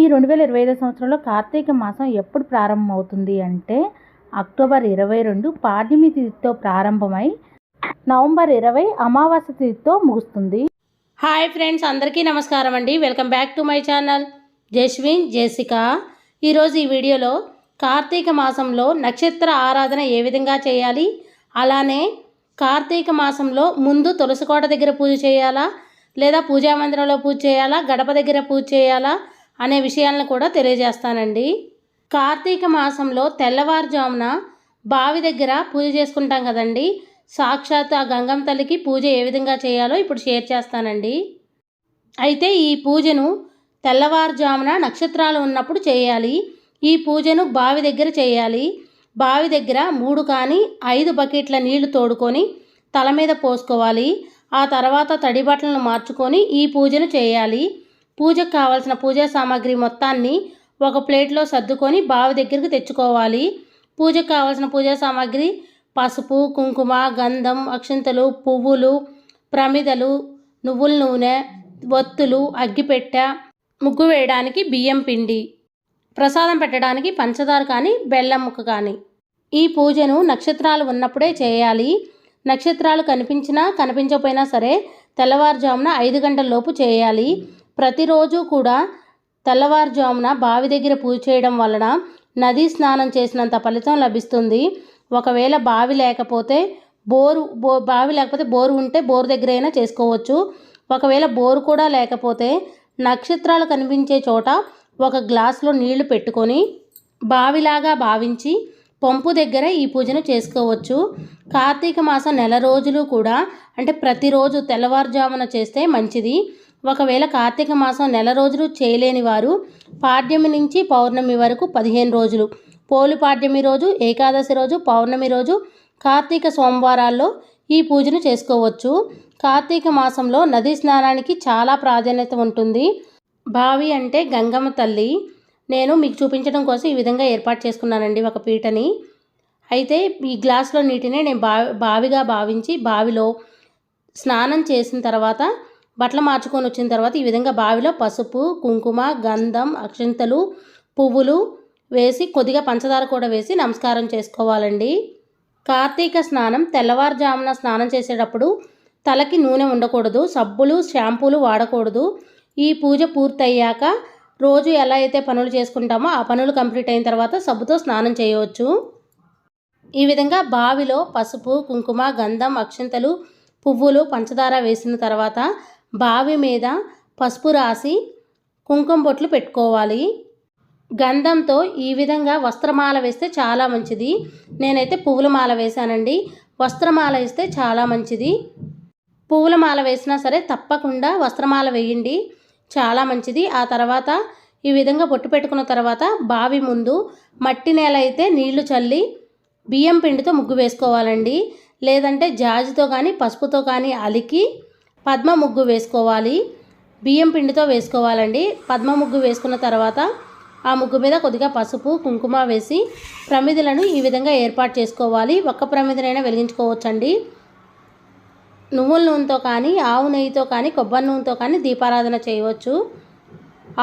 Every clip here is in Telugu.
ఈ రెండు వేల ఇరవై ఐదో సంవత్సరంలో కార్తీక మాసం ఎప్పుడు ప్రారంభమవుతుంది అంటే అక్టోబర్ ఇరవై రెండు పాడ్యమి తిథితో ప్రారంభమై నవంబర్ ఇరవై అమావాస్య తిథితో ముగుస్తుంది. హాయ్ ఫ్రెండ్స్ అందరికీ నమస్కారం అండి. Welcome back to my channel. Jaswin Jessica ఈరోజు ఈ వీడియోలో కార్తీక మాసంలో నక్షత్ర ఆరాధన ఏ విధంగా చేయాలి? అలానే కార్తీక మాసంలో ముందు తులసికోట దగ్గర పూజ చేయాలా? లేదా పూజా మందిరంలో పూజ చేయాలా? గడప దగ్గర పూజ చేయాలా? అనే విషయాలను కూడా తెలియజేస్తానండి. కార్తీక మాసంలో తెల్లవారుజామున బావి దగ్గర పూజ చేసుకుంటాం కదండి. సాక్షాత్ ఆ గంగమ్మ తల్లికి పూజ ఏ విధంగా చేయాలో ఇప్పుడు షేర్ చేస్తానండి. అయితే ఈ పూజను తెల్లవారుజామున నక్షత్రాలు ఉన్నప్పుడు చేయాలి. ఈ పూజను బావి దగ్గర చేయాలి. బావి దగ్గర మూడు కానీ ఐదు బకెట్ల నీళ్ళు తోడుకొని తల మీద పోసుకోవాలి. ఆ తర్వాత తడి బట్టలను మార్చుకొని ఈ పూజను చేయాలి. పూజకు కావాల్సిన పూజా సామాగ్రి మొత్తాన్ని ఒక ప్లేట్లో సర్దుకొని బావి దగ్గరికి తెచ్చుకోవాలి. పూజకు కావాల్సిన పూజా సామాగ్రి పసుపు కుంకుమ గంధం అక్షంతలు పువ్వులు ప్రమిదలు నువ్వుల నూనె ఒత్తులు అగ్గిపెట్టె ముగ్గు వేయడానికి బియ్యం పిండి ప్రసాదం పెట్టడానికి పంచదార కానీ బెల్లం ముక్క కానీ. ఈ పూజను నక్షత్రాలు ఉన్నప్పుడే చేయాలి. నక్షత్రాలు కనిపించినా కనిపించకపోయినా సరే తెల్లవారుజామున ఐదు గంటల లోపు చేయాలి. ప్రతిరోజు కూడా తెల్లవారుజామున బావి దగ్గర పూజ చేయడం వలన నదీ స్నానం చేసినంత ఫలితం లభిస్తుంది. ఒకవేళ బావి లేకపోతే బోరు బో బావి లేకపోతే బోరు ఉంటే బోరు దగ్గర అయినా చేసుకోవచ్చు. ఒకవేళ బోరు కూడా లేకపోతే నక్షత్రాలు కనిపించే చోట ఒక గ్లాసులో నీళ్ళు పెట్టుకొని బావిలాగా భావించి పంపు దగ్గర ఈ పూజను చేసుకోవచ్చు. కార్తీక మాసం నెల రోజులు కూడా అంటే ప్రతిరోజు తెల్లవారుజామున చేస్తే మంచిది. ఒకవేళ కార్తీక మాసం నెల రోజులు చేయలేని వారు పాడ్యమి నుంచి పౌర్ణమి వరకు పదిహేను రోజులు పోలి పాడ్యమి రోజు ఏకాదశి రోజు పౌర్ణమి రోజు కార్తీక సోమవారాల్లో ఈ పూజను చేసుకోవచ్చు. కార్తీక మాసంలో నదీ స్నానానికి చాలా ప్రాధాన్యత ఉంటుంది. బావి అంటే గంగమ్మ తల్లి. నేను మీకు చూపించడం కోసం ఈ విధంగా ఏర్పాటు చేసుకున్నానండి ఒక పీటని. అయితే ఈ గ్లాసులో నీటిని నేను బావి బావిగా భావించి బావిలో స్నానం చేసిన తర్వాత బట్టలు మార్చుకొని వచ్చిన తర్వాత ఈ విధంగా బావిలో పసుపు కుంకుమ గంధం అక్షంతలు పువ్వులు వేసి కొద్దిగా పంచదార కూడా వేసి నమస్కారం చేసుకోవాలండి. కార్తీక స్నానం తెల్లవారుజామున స్నానం చేసేటప్పుడు తలకి నూనె ఉండకూడదు సబ్బులు షాంపూలు వాడకూడదు. ఈ పూజ పూర్తయ్యాక రోజు ఎలా అయితే పనులు చేసుకుంటామో ఆ పనులు కంప్లీట్ అయిన తర్వాత సబ్బుతో స్నానం చేయవచ్చు. ఈ విధంగా బావిలో పసుపు కుంకుమ గంధం అక్షంతలు పువ్వులు పంచదార వేసిన తర్వాత బావి మీద పసుపు రాసి కుంకుమ బొట్లు పెట్టుకోవాలి. గంధంతో ఈ విధంగా వస్త్రమాల వేస్తే చాలా మంచిది. నేనైతే పువ్వుల మాల వేశానండి. వస్త్రమాల వేస్తే చాలా మంచిది. పువ్వుల మాల వేసినా సరే తప్పకుండా వస్త్రమాల వేయండి. చాలా మంచిది. ఆ తర్వాత ఈ విధంగా బొట్టు పెట్టుకున్న తర్వాత బావి ముందు మట్టి నేల అయితే నీళ్ళు చల్లి బియ్యం పిండితో ముగ్గు వేసుకోవాలండి. లేదంటే జాజితో కానీ పసుపుతో కానీ అలికి పద్మ ముగ్గు వేసుకోవాలి. బియ్యం పిండితో వేసుకోవాలండి. పద్మ ముగ్గు వేసుకున్న తర్వాత ఆ ముగ్గు మీద కొద్దిగా పసుపు కుంకుమ వేసి ప్రమిదలను ఈ విధంగా ఏర్పాటు చేసుకోవాలి. ఒక్క ప్రమిదనైనా వెలిగించుకోవచ్చండి. నువ్వుల నూనెతో కానీ ఆవు నెయ్యితో కానీ కొబ్బరి నూనెతో కానీ దీపారాధన చేయవచ్చు.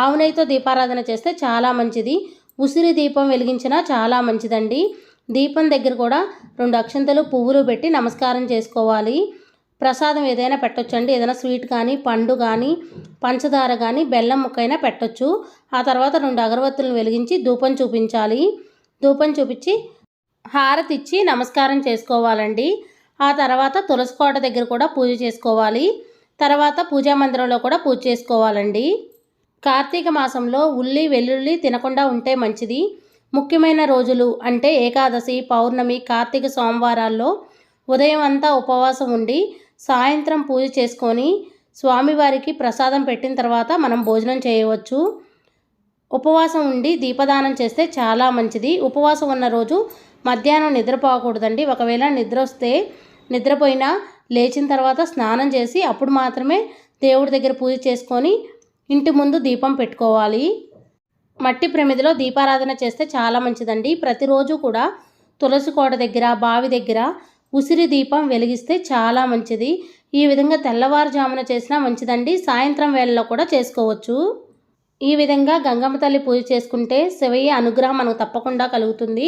ఆవు నెయ్యితో దీపారాధన చేస్తే చాలా మంచిది. ఉసిరి దీపం వెలిగించినా చాలా మంచిదండి. దీపం దగ్గర కూడా రెండు అక్షంతలు పువ్వులు పెట్టి నమస్కారం చేసుకోవాలి. ప్రసాదం ఏదైనా పెట్టొచ్చండి. ఏదైనా స్వీట్ కానీ పండు కానీ పంచదార కానీ బెల్లం ముక్కైనా పెట్టొచ్చు. ఆ తర్వాత రెండు అగరబత్తులను వెలిగించి ధూపం చూపించాలి. ధూపం చూపించి హారతి ఇచ్చి నమస్కారం చేసుకోవాలండి. ఆ తర్వాత తులసి కోట దగ్గర కూడా పూజ చేసుకోవాలి. తర్వాత పూజా మందిరంలో కూడా పూజ చేసుకోవాలండి. కార్తీక మాసంలో ఉల్లి వెల్లుల్లి తినకుండా ఉంటే మంచిది. ముఖ్యమైన రోజులు అంటే ఏకాదశి పౌర్ణమి కార్తీక సోమవారాల్లో ఉదయం అంతా ఉపవాసం ఉండి సాయంత్రం పూజ చేసుకొని స్వామివారికి ప్రసాదం పెట్టిన తర్వాత మనం భోజనం చేయవచ్చు. ఉపవాసం ఉండి దీపదానం చేస్తే చాలా మంచిది. ఉపవాసం ఉన్న రోజు మధ్యాహ్నం నిద్రపోకూడదండి. ఒకవేళ నిద్ర వస్తే నిద్రపోయినా లేచిన తర్వాత స్నానం చేసి అప్పుడు మాత్రమే దేవుడి దగ్గర పూజ చేసుకొని ఇంటి ముందు దీపం పెట్టుకోవాలి. మట్టి ప్రమిదిలో దీపారాధన చేస్తే చాలా మంచిదండి. ప్రతిరోజు కూడా తులసి కోట దగ్గర బావి దగ్గర ఉసిరి దీపం వెలిగిస్తే చాలా మంచిది. ఈ విధంగా తెల్లవారుజామున చేసినా మంచిదండి. సాయంత్రం వేళలో కూడా చేసుకోవచ్చు. ఈ విధంగా గంగమ్మ తల్లి పూజ చేసుకుంటే శివయ్య అనుగ్రహం మనకు తప్పకుండా కలుగుతుంది.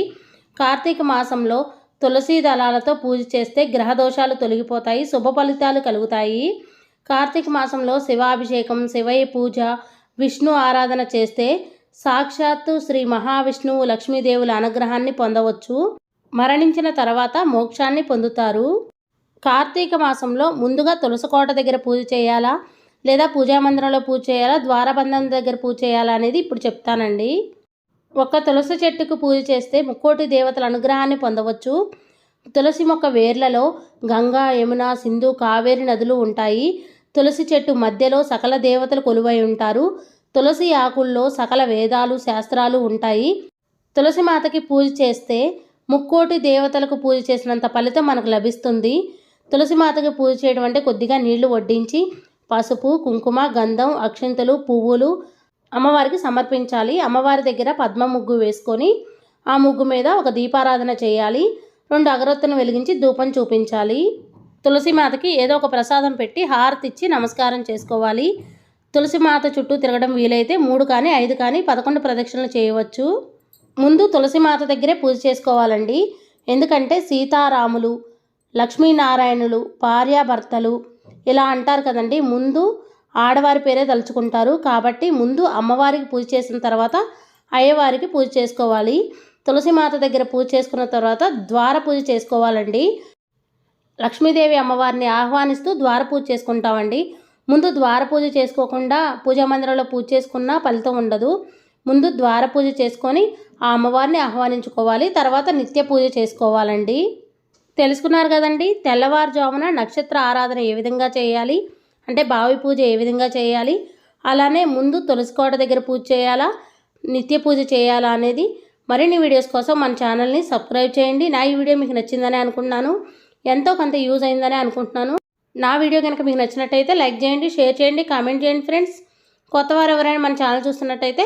కార్తీక మాసంలో తులసి దళాలతో పూజ చేస్తే గ్రహ దోషాలు తొలగిపోతాయి. శుభ ఫలితాలు కలుగుతాయి. కార్తీక మాసంలో శివాభిషేకం శివయ్య పూజ విష్ణు ఆరాధన చేస్తే సాక్షాత్తు శ్రీ మహావిష్ణువు లక్ష్మీదేవుల అనుగ్రహాన్ని పొందవచ్చు. మరణించిన తర్వాత మోక్షాన్ని పొందుతారు. కార్తీక మాసంలో ముందుగా తులసికోట దగ్గర పూజ చేయాలా? లేదా పూజా మందిరంలో పూజ చేయాలా? ద్వారబంధం దగ్గర పూజ చేయాలా అనేది ఇప్పుడు చెప్తానండి. ఒక తులసి చెట్టుకు పూజ చేస్తే ముక్కోటి దేవతల అనుగ్రహాన్ని పొందవచ్చు. తులసి మొక్క వేర్లలో గంగా యమున సింధు కావేరి నదులు ఉంటాయి. తులసి చెట్టు మధ్యలో సకల దేవతలు కొలువై ఉంటారు. తులసి ఆకుల్లో సకల వేదాలు శాస్త్రాలు ఉంటాయి. తులసి మాతకి పూజ చేస్తే ముక్కోటి దేవతలకు పూజ చేసినంత ఫలితం మనకు లభిస్తుంది. తులసి మాతకి పూజ చేయడం అంటే కొద్దిగా నీళ్ళు వడ్డించి పసుపు కుంకుమ గంధం అక్షింతలు పువ్వులు అమ్మవారికి సమర్పించాలి. అమ్మవారి దగ్గర పద్మ ముగ్గు వేసుకొని ఆ ముగ్గు మీద ఒక దీపారాధన చేయాలి. రెండు అగరొత్తును వెలిగించి ధూపం చూపించాలి. తులసి మాతకి ఏదో ఒక ప్రసాదం పెట్టి హారతి ఇచ్చి నమస్కారం చేసుకోవాలి. తులసి మాత చుట్టూ తిరగడం వీలైతే మూడు కానీ ఐదు కానీ పదకొండు ప్రదక్షిణలు చేయవచ్చు. ముందు తులసి మాత దగ్గరే పూజ చేసుకోవాలండి. ఎందుకంటే సీతారాములు లక్ష్మీనారాయణులు భార్యాభర్తలు ఇలా అంటారు కదండి. ముందు ఆడవారి పేరే తలుచుకుంటారు. కాబట్టి ముందు అమ్మవారికి పూజ చేసిన తర్వాత అయ్యవారికి పూజ చేసుకోవాలి. తులసి మాత దగ్గర పూజ చేసుకున్న తర్వాత ద్వార పూజ చేసుకోవాలండి. లక్ష్మీదేవి అమ్మవారిని ఆహ్వానిస్తూ ద్వార పూజ చేసుకుంటామండి. ముందు ద్వార పూజ చేసుకోకుండా పూజా మందిరంలో పూజ చేసుకున్నా ఫలితం ఉండదు. ముందు ద్వార పూజ చేసుకొని ఆ అమ్మవారిని ఆహ్వానించుకోవాలి. తర్వాత నిత్య పూజ చేసుకోవాలండి. తెలుసుకున్నారు కదండి తెల్లవారుజామున నక్షత్ర ఆరాధన ఏ విధంగా చేయాలి? అంటే బావి పూజ ఏ విధంగా చేయాలి? అలానే ముందు తులసికోట దగ్గర పూజ చేయాలా? నిత్య పూజ చేయాలా అనేది మరిన్ని వీడియోస్ కోసం మన ఛానల్ని సబ్స్క్రైబ్ చేయండి. నా ఈ వీడియో మీకు నచ్చిందని అనుకుంటున్నాను. ఎంతో కొంత యూజ్ అయిందని అనుకుంటున్నాను. నా వీడియో కనుక మీకు నచ్చినట్టయితే లైక్ చేయండి షేర్ చేయండి కామెంట్ చేయండి ఫ్రెండ్స్. కొత్త వారు ఎవరైనా మన ఛానల్ చూస్తున్నట్టయితే